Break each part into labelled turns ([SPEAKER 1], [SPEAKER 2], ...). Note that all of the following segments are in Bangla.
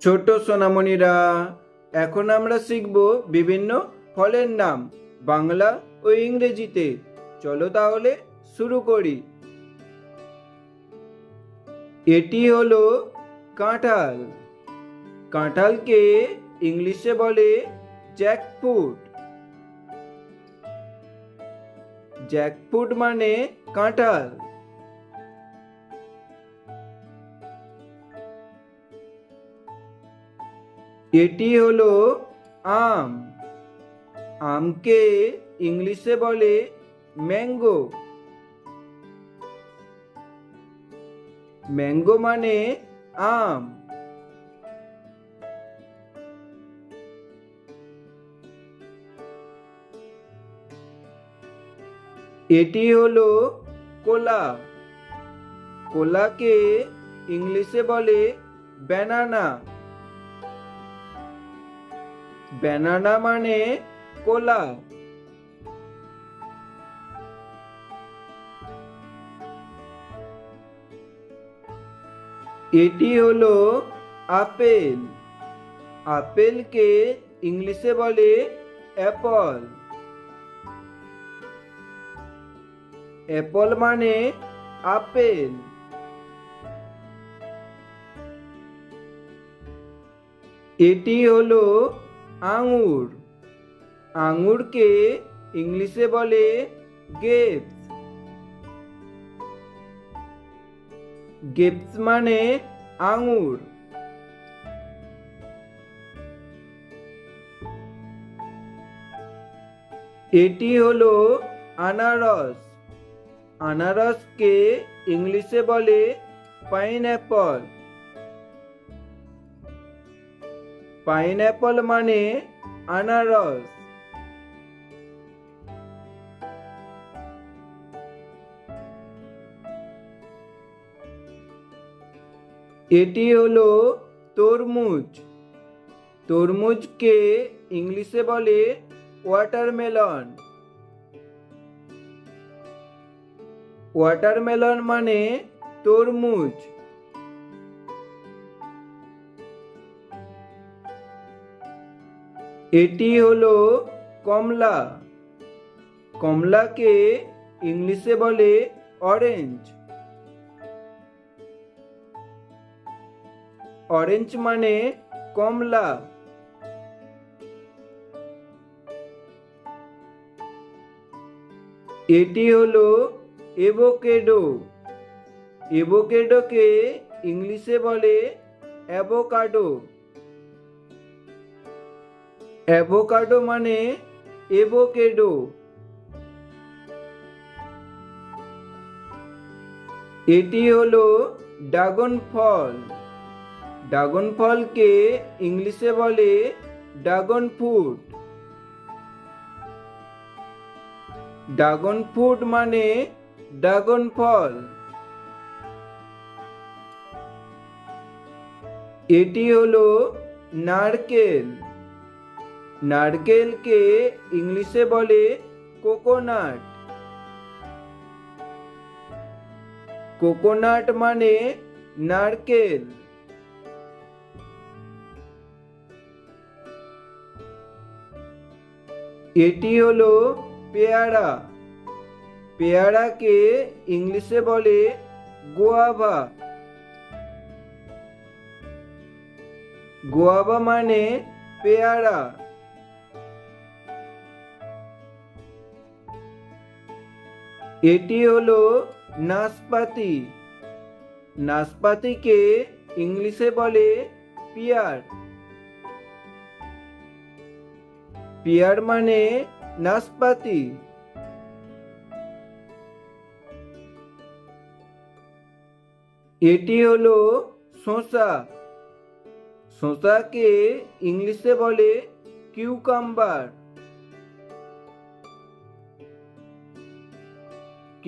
[SPEAKER 1] ছোট সোনামণিরা, এখন আমরা শিখব বিভিন্ন ফলের নাম, বাংলা ও ইংরেজিতে। চলো তাহলে শুরু করি। এটি হলো কাঁঠাল। কাঁঠালকে ইংলিশে বলে জ্যাকফ্রুট। জ্যাকফ্রুট মানে কাঁঠাল। এটি হলো আম। আমকে ইংলিশে বলে ম্যাঙ্গো। ম্যাঙ্গো মানে আম। এটি হলো কোলা। কোলাকে ইংলিশে বলে ব্যানানা। ব্যানানা মানে কোলা। এটি হলো আপেল। আপেলকে ইংলিশে বলে অ্যাপল। অ্যাপল মানে আপেল। এটি হলো আঙুর। আঙুরকে ইংলিশে বলে গেপস। গেপস মানে আঙুর। এটি হলো আনারস। আনারসকে ইংলিশে বলে পাইনঅ্যাপল। পাইনঅ্যাপল মানে আনারস। এটি হলো তরমুজ। তরমুজকে ইংলিশে বলে ওয়াটারমেলন ওয়াটারমেলন মানে তরমুজ। এটি হলো কমলা। কমলাকে ইংলিশে বলে অরেঞ্জ অরেঞ্জ মানে কমলা। এটি হলো এভোকেডো এভোকেডোকে ইংলিশে বলে অ্যাভোকাডো অ্যাভোকাডো মানে এভোকেডো। এটি হলো ড্রাগন ফল ড্রাগন ফলকে ইংলিশে বলে ড্রাগন ফ্রুট ড্রাগন ফ্রুট মানে ড্রাগন ফল এটি হলো নারকেল। নারকেলকে ইংলিশে বলে কোকোনাট। কোকোনাট মানে নারকেল। এটি হলো পেয়ারা। পেয়ারাকে ইংলিশে বলে গোয়াভা। গোয়াভা মানে পেয়ারা। এটি হলো নাশপাতি নাশপাতিকে ইংলিশে বলে পিয়ার। পিয়ার মানে নাশপাতি এটি হলো শসা। শসাকে ইংলিশে বলে কিউকাম্বার।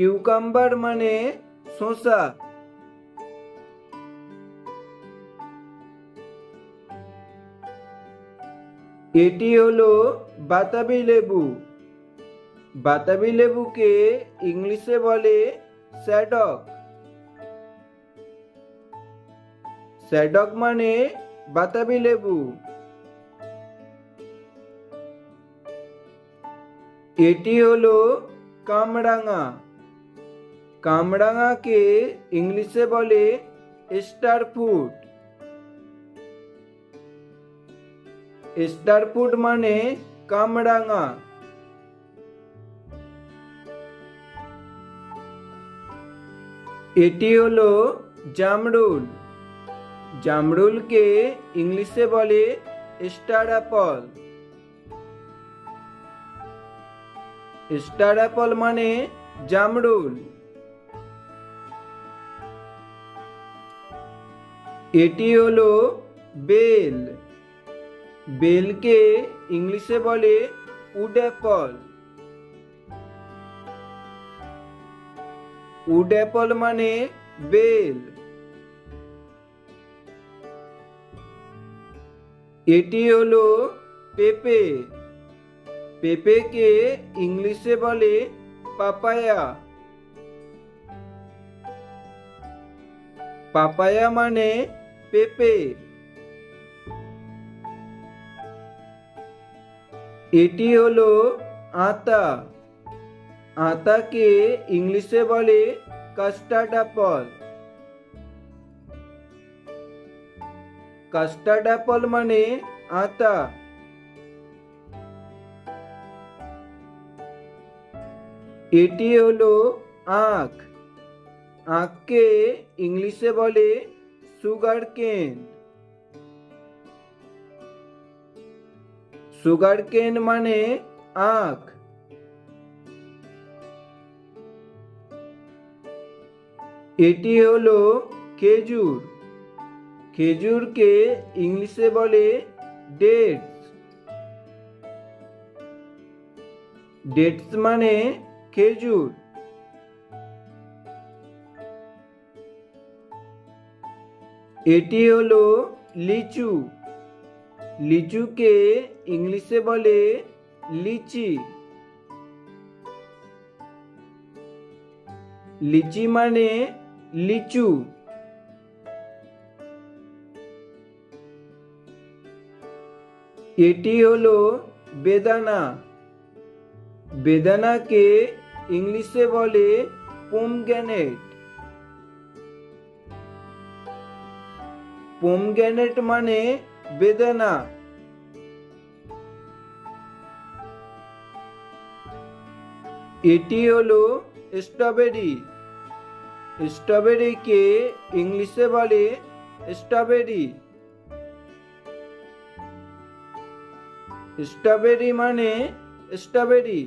[SPEAKER 1] কিউকাম্বার মানে শসা। এটি হলো বাতাবি লেবু। বাতাবি লেবুকে ইংলিশে বলে স্যাডক। স্যাডক মানে বাতাবি লেবু। এটি হলো কামরাঙা। কামরাঙাকে ইংলিশে বলে স্টার ফুড স্টার ফুড মানে কামরাঙা। এটি হলো জামরুল। জামরুলকে ইংলিশে বলে স্টার অ্যাপল স্টার অ্যাপল মানে জামরুল। এটি হলো বেল। বেলকে ইংলিশে বলে উড অ্যাপল। উড অ্যাপল মানে বেল। এটি হলো পেঁপে। পেঁপেকে ইংলিশে বলে পাপায়া। পাপায়া মানে পেঁপে। এটি হলো আতা। আতাকে ইংলিশে বলে কাস্টার্ড অ্যাপল কাস্টার্ড অ্যাপল মানে আতা। এটি হলো আখ। আখকে ইংলিশে বলে সুগার কেন? সুগার কেন মানে আখ? এটি হলো খেজুর। খেজুরকে ইংলিশে বলে ডেটস। ডেটস মানে খেজুর। এটি হলো লিচু। লিচুকে ইংলিশে বলে লিচি। লিচি মানে লিচু। এটি হলো বেদানা। বেদানাকে ইংলিশে বলে পোমগ্যানেট। পোমগ্যানেট মানে বেদানা। এটি হলো স্ট্রবেরি। স্ট্রবেরিকে ইংলিশে বলে স্ট্রবেরি। স্ট্রবেরি মানে স্ট্রবেরি।